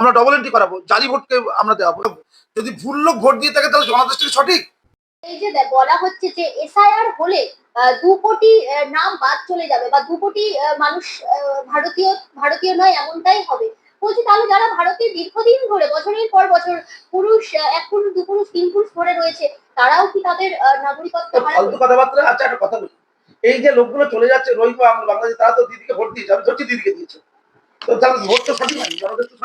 আমরা double entry করাবো জালি ভোটকে আমরা দেওয়াবো। যদি ভুল লোক ভোট দিয়ে থাকে তাহলে জনাদেশটা সঠিক। এই যে বলা হচ্ছে যে এসআইআর হলে দু কোটি নাম বাদ চলে যাবে বা দু কোটি মানুষ ভারতীয় ভারতীয় নয় এমনটাই হবে। বলছি তাহলে যারা ভারতে দীর্ঘদিন ধরে বছরের পর বছর পুরুষ এক পুরুষ দু পুরুষ তিন পুরুষ ধরে রয়েছে তারাও কি তাদের নাগরিকত্ব ফালতু কথাবার্তা। আচ্ছা একটা কথা বলি। এই যে লোকগুলো চলে যাচ্ছে রোহিঙ্গা আমরা বাংলাদেশ তারা তো দিদিকে ভোট দিয়েছে। আমি ধরছি দিদিকে দিয়েছে। তো তাহলে ভোট তো সঠিক নয় জনাদেশ তো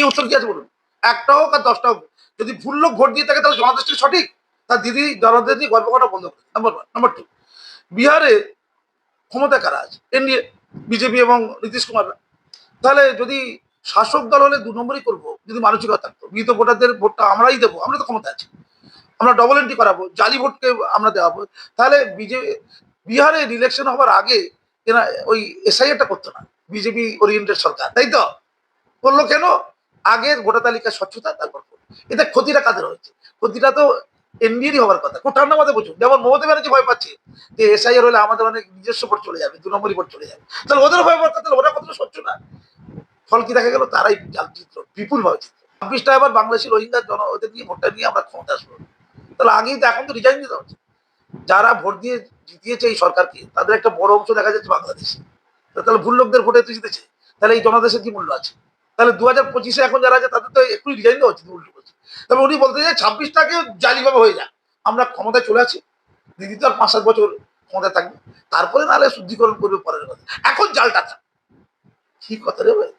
কি উত্তর কি আছে বলুন? একটা হোক আর দশটা হোক। যদি ভুল লোক ভোট দিয়ে থাকে, তাহলে জনাদেশটা সঠিক? তার দিদি জনাদেশ গল্প করা বন্ধ করে নাম্বার ওয়ান নাম্বার টু বিহারে ক্ষমতা কারা আছে? এনডিএ, বিজেপি এবং নীতিশ কুমাররা তাহলে যদি শাসক দল হলে দু নম্বরই করব, যদি মানসিকতা থাকতো। মৃত ভোটারদের ভোটটা আমরাই দেবো, আমরা তো ক্ষমতা আছি। আমরা ডবল এন্ট্রি করাবো, জালি ভোটকে আমরা দেওয়াবো। তাহলে বিজেপি বিহারে ইলেকশন হওয়ার আগে এরা ওই এসআইআরটা করতো না। বিজেপি ওরিয়েন্টেড সরকার, তাই তো? করল কেন? আগের ভোটার তালিকা স্বচ্ছতা তারপর। এতে ক্ষতিটা কাদের হয়েছে? ক্ষতিটা তো এনডিএরই হওয়ার কথা। খুব ঠান্ডা মাথায় বুঝুন যেমন মমতা ব্যানার্জি ভয় পাচ্ছে যে এসআইআর হলে আমাদের অনেক নিজস্ব ভোট চলে যাবে দু নম্বরই ভোট চলে যাবে। তাহলে ওদের ভয় পাচ্ছে, তাহলে ওরা কতটা স্বচ্ছ না? ফল কি দেখা গেল? তারাই চিত্র বিপুল ভাবে চিত্র ছাব্বিশটা এবার বাংলাদেশি রোহিঙ্গা জন, ওদের নিয়ে ভোটটা নিয়ে আমরা ক্ষমতা আসব। তাহলে আগেই তো এখন তো রিজাইন দিতে হচ্ছে। যারা ভোট দিয়ে জিতিয়েছে এই সরকারকে, তাদের একটা বড় অংশ দেখা যাচ্ছে বাংলাদেশে। তাহলে ভুল লোকদের ভোটে তো জিতেছে। তাহলে এই জনাদেশের কি মূল্য আছে? তাহলে দু হাজার পঁচিশে এখন যারা আছে, তাদের তো একটু রিজাইন দেওয়া উচিত উল্টো করছে তবে উনি বলতে চাই ছাব্বিশটাকে জালিভাবে হয়ে যাক। আমরা ক্ষমতায় চলে আসি। দিদি তো আর পাঁচ সাত বছর ক্ষমতায় থাকবে। তারপরে নাহলে শুদ্ধিকরণ করবে পরের কথা। এখন জালটা থাক। কি কথা রে ভাই?